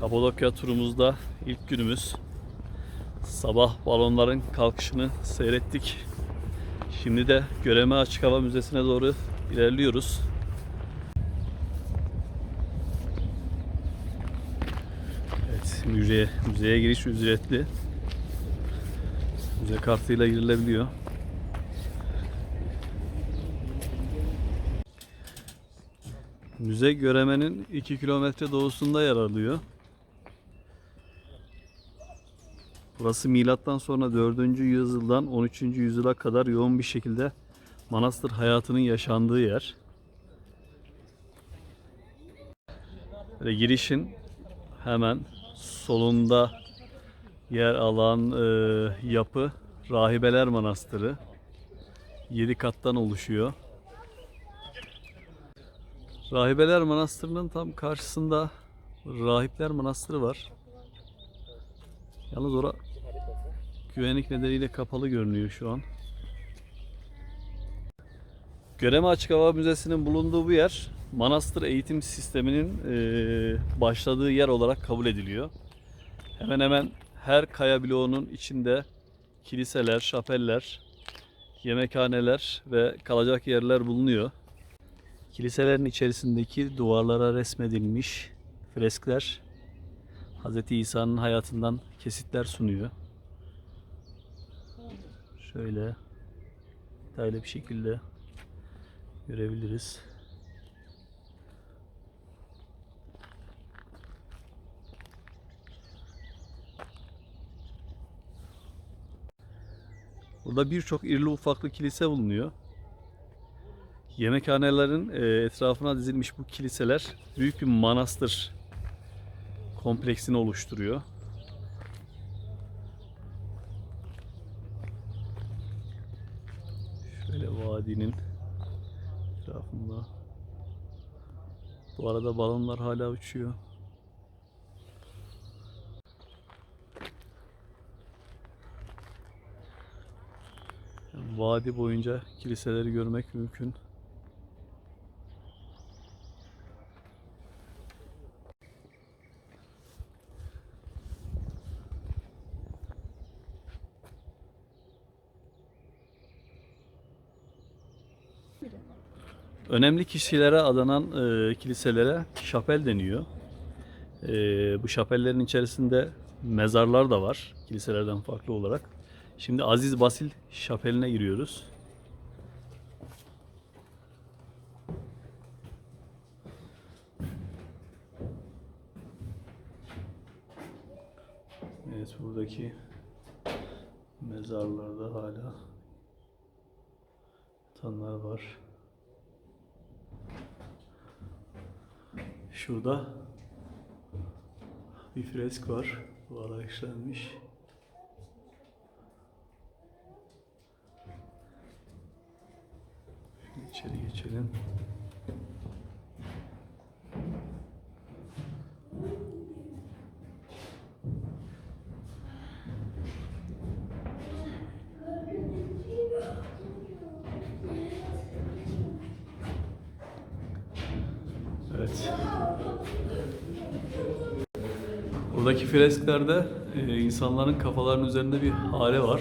Kapadokya turumuzda ilk günümüz. Sabah balonların kalkışını seyrettik. Şimdi de Göreme Açık Hava Müzesi'ne doğru ilerliyoruz. Evet, müzeye, müzeye giriş ücretli. Müze kartıyla girilebiliyor. Müze Göreme'nin 2 kilometre doğusunda yer alıyor. Burası milattan sonra 4. yüzyıldan 13. yüzyıla kadar yoğun bir şekilde manastır hayatının yaşandığı yer. Ve girişin hemen solunda yer alan e, yapı Rahibeler Manastırı. 7 kattan oluşuyor. Rahibeler Manastırı'nın tam karşısında Rahipler Manastırı var. Yalnız ora güvenlik nedeniyle kapalı görünüyor şu an. Göreme Açık Hava Müzesi'nin bulunduğu bu yer manastır eğitim sisteminin eee, başladığı yer olarak kabul ediliyor. Hemen hemen her kaya bloğunun içinde kiliseler, şapeller, yemekhaneler ve kalacak yerler bulunuyor. Kiliselerin içerisindeki duvarlara resmedilmiş freskler Hz. İsa'nın hayatından kesitler sunuyor. Şöyle detaylı bir şekilde görebiliriz. Burada birçok irili ufaklı kilise bulunuyor. Yemekhanelerin e, etrafına dizilmiş bu kiliseler büyük bir manastır kompleksini oluşturuyor. Şöyle vadinin etrafında. Bu arada balonlar hala uçuyor. Vadi boyunca kiliseleri görmek mümkün. Önemli kişilere adanan e, kiliselere şapel deniyor. E, bu şapellerin içerisinde mezarlar da var kiliselerden farklı olarak. Şimdi Aziz Basil şapeline giriyoruz. Evet buradaki mezarlarda hala yatanlar var. Şurada bir fresk var. Duvara işlenmiş. Şimdi içeri geçelim. Evet. Buradaki fresklerde e, insanların kafalarının üzerinde bir hale var.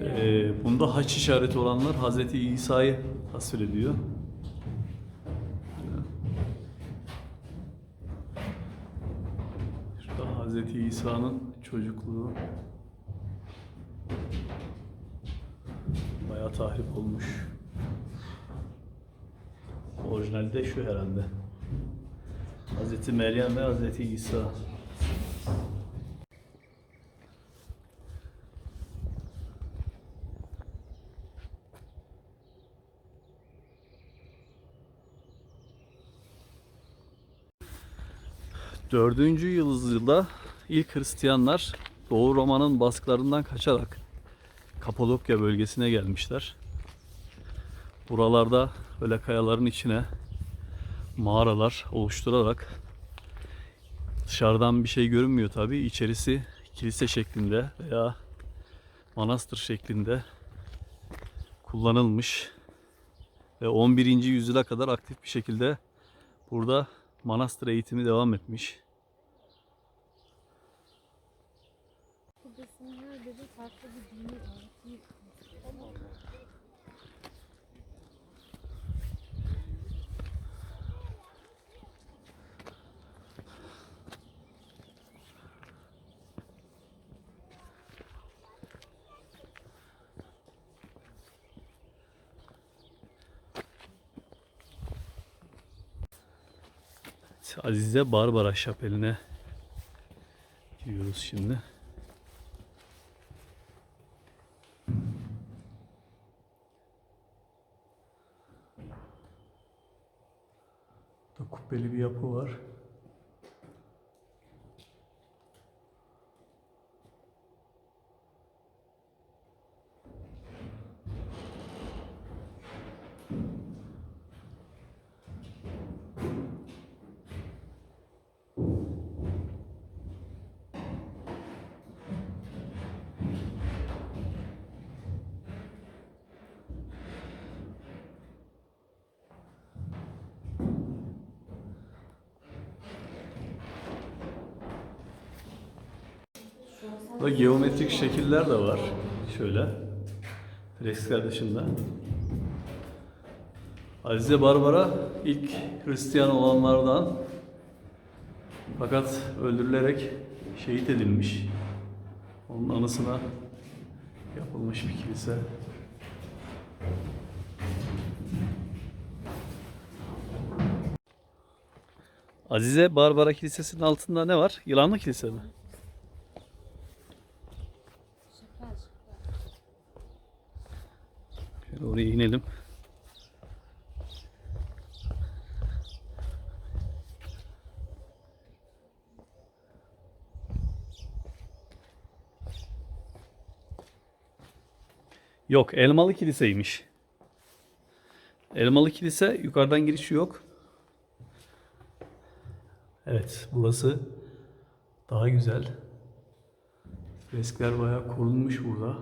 E, bunda haç işareti olanlar Hazreti İsa'yı tasvir ediyor. Şurada Hazreti İsa'nın çocukluğu bayağı tahrip olmuş. Orijinalde şu herhalde. Hazreti Meryem ve Hazreti İsa. Dördüncü yüzyılda ilk Hristiyanlar Doğu Roma'nın baskılarından kaçarak Kapadokya bölgesine gelmişler. Buralarda böyle kayaların içine mağaralar oluşturarak dışarıdan bir şey görünmüyor tabi. İçerisi kilise şeklinde veya manastır şeklinde kullanılmış ve 11. yüzyıla kadar aktif bir şekilde burada manastır eğitimi devam etmiş. Kıbrıs'ın her farklı bir dini Azize Barbara Şapeli'ne giriyoruz şimdi. Burada kubbeli bir yapı var. Burada geometrik şekiller de var. Şöyle. Freskler dışında. Azize Barbara ilk Hristiyan olanlardan fakat öldürülerek şehit edilmiş. Onun anısına yapılmış bir kilise. Azize Barbara Kilisesi'nin altında ne var? Yılanlı Kilise mi? Oraya inelim. Yok, Elmalı Kilise'ymiş. Elmalı Kilise yukarıdan girişi yok. Evet, burası daha güzel. Freskler bayağı korunmuş burada.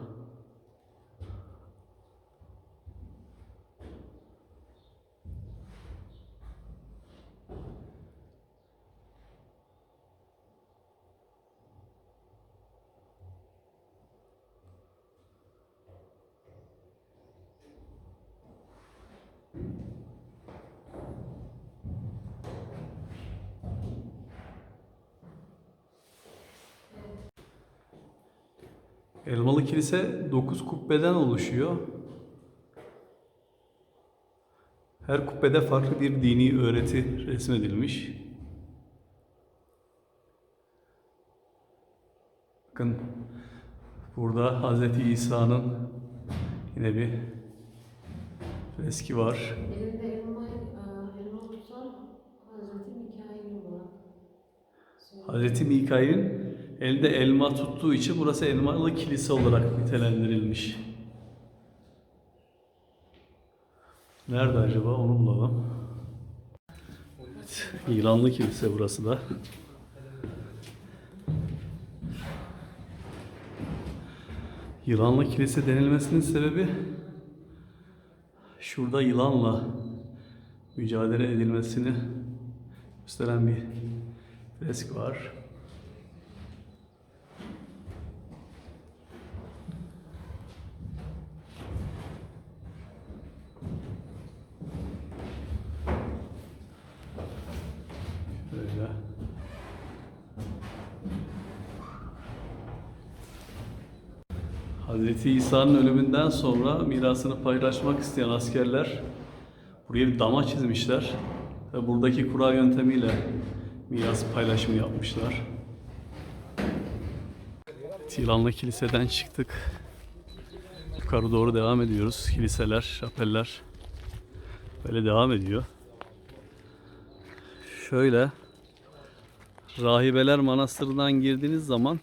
Elmalı Kilise 9 kubbeden oluşuyor. Her kubbede farklı bir dini öğreti resmedilmiş. Bakın burada Hz. İsa'nın yine bir freski var. Elinde elma, e, elma tutan Hazreti Mikail olarak. Hz. Mikail'in elinde elma tuttuğu için burası elmalı kilise olarak nitelendirilmiş. Nerede acaba onu bulalım. Evet, kilise burası da. Yılanlı kilise denilmesinin sebebi şurada yılanla mücadele edilmesini gösteren bir fresk var. Hazreti İsa'nın ölümünden sonra mirasını paylaşmak isteyen askerler buraya bir dama çizmişler ve buradaki kura yöntemiyle miras paylaşımı yapmışlar. Tiranlı Kilise'den çıktık. Yukarı doğru devam ediyoruz. Kiliseler, şapeller böyle devam ediyor. Şöyle Rahibeler Manastırı'ndan girdiğiniz zaman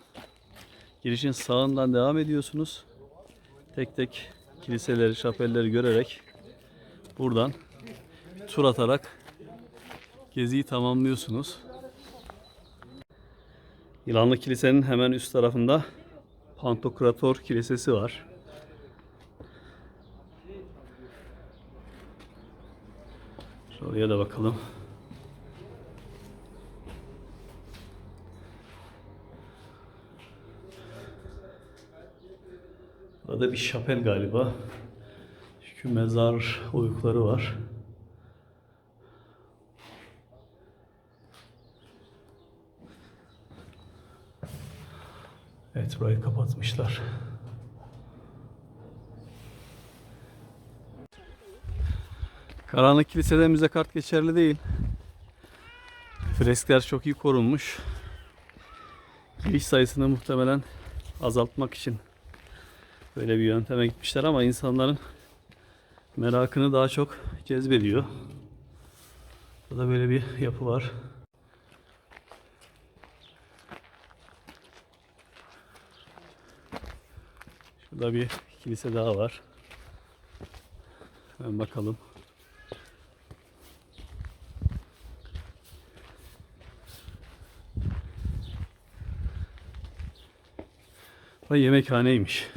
girişin sağından devam ediyorsunuz. Tek tek kiliseleri, şapelleri görerek buradan tur atarak geziyi tamamlıyorsunuz. Yılanlı Kilise'nin hemen üst tarafında Pantokrator Kilisesi var. Şuraya da bakalım. Burada bir şapel galiba. Çünkü mezar oyukları var. Evet burayı kapatmışlar. Karanlık kilisede müze kart geçerli değil. Freskler çok iyi korunmuş. Giriş sayısını muhtemelen azaltmak için böyle bir yönteme gitmişler ama insanların merakını daha çok cezbediyor. Burada böyle bir yapı var. Şurada bir kilise daha var. Hemen bakalım. Bu yemekhaneymiş.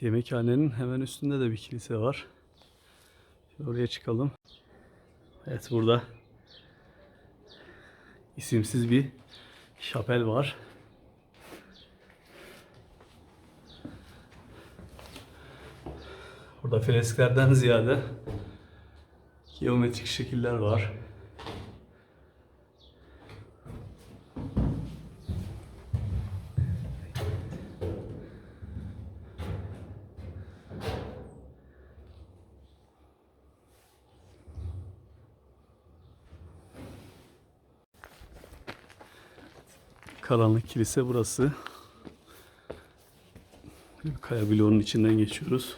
Yemekhanenin hemen üstünde de bir kilise var. Şimdi oraya çıkalım. Evet burada isimsiz bir şapel var. Burada fresklerden ziyade geometrik şekiller var. Karanlık kilise burası. Kaya bloğunun içinden geçiyoruz.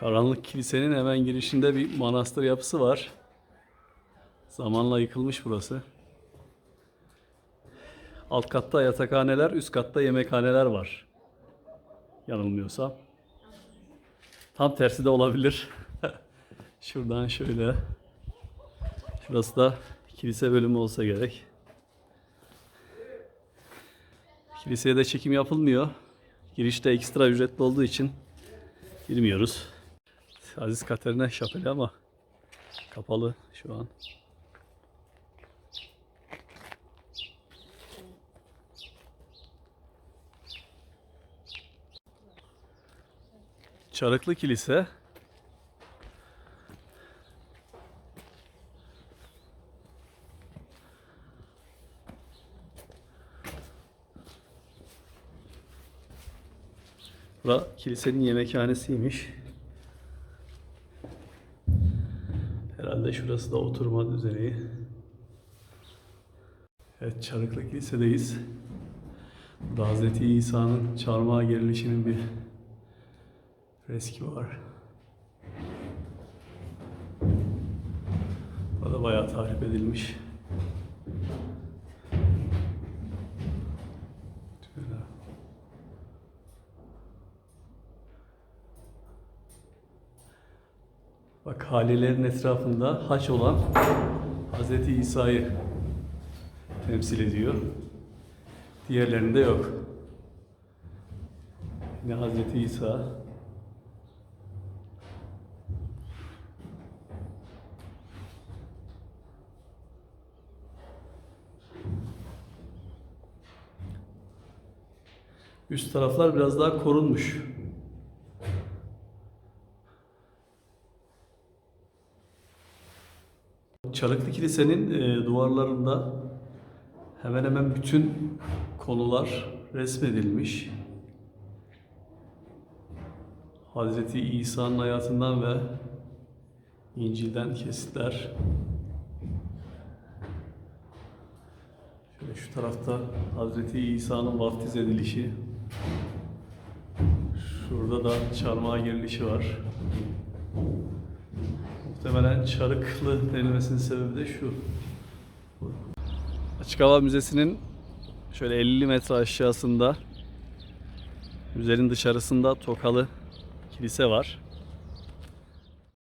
Karanlık kilisenin hemen girişinde bir manastır yapısı var. Zamanla yıkılmış burası. Alt katta yatakhaneler, üst katta yemekhaneler var. Yanılmıyorsam. Tam tersi de olabilir. Şuradan şöyle. Şurası da kilise bölümü olsa gerek. Kiliseye de çekim yapılmıyor. Girişte ekstra ücretli olduğu için girmiyoruz. Aziz Katerina şapeli ama kapalı şu an. Çarıklı Kilise. Bura kilisenin yemekhanesiymiş. Herhalde şurası da oturma düzeni. Evet, Çarıklı Kilise'deyiz. Burada Hz. İsa'nın çarmıha gerilişinin bir reski var. O da bayağı tahrip edilmiş. Bak halelerin etrafında haç olan Hz. İsa'yı temsil ediyor. Diğerlerinde yok. Yine Hz. İsa Üst taraflar biraz daha korunmuş. Çarıklı Kilise'nin e, duvarlarında hemen hemen bütün konular resmedilmiş. Hazreti İsa'nın hayatından ve İncil'den kesitler. Şöyle şu tarafta Hazreti İsa'nın vaftiz edilişi. Şurada da çarmıha girilişi var. Muhtemelen çarıklı denilmesinin sebebi de şu. Açık Hava Müzesi'nin şöyle 50 metre aşağısında müzenin dışarısında Tokalı kilise var.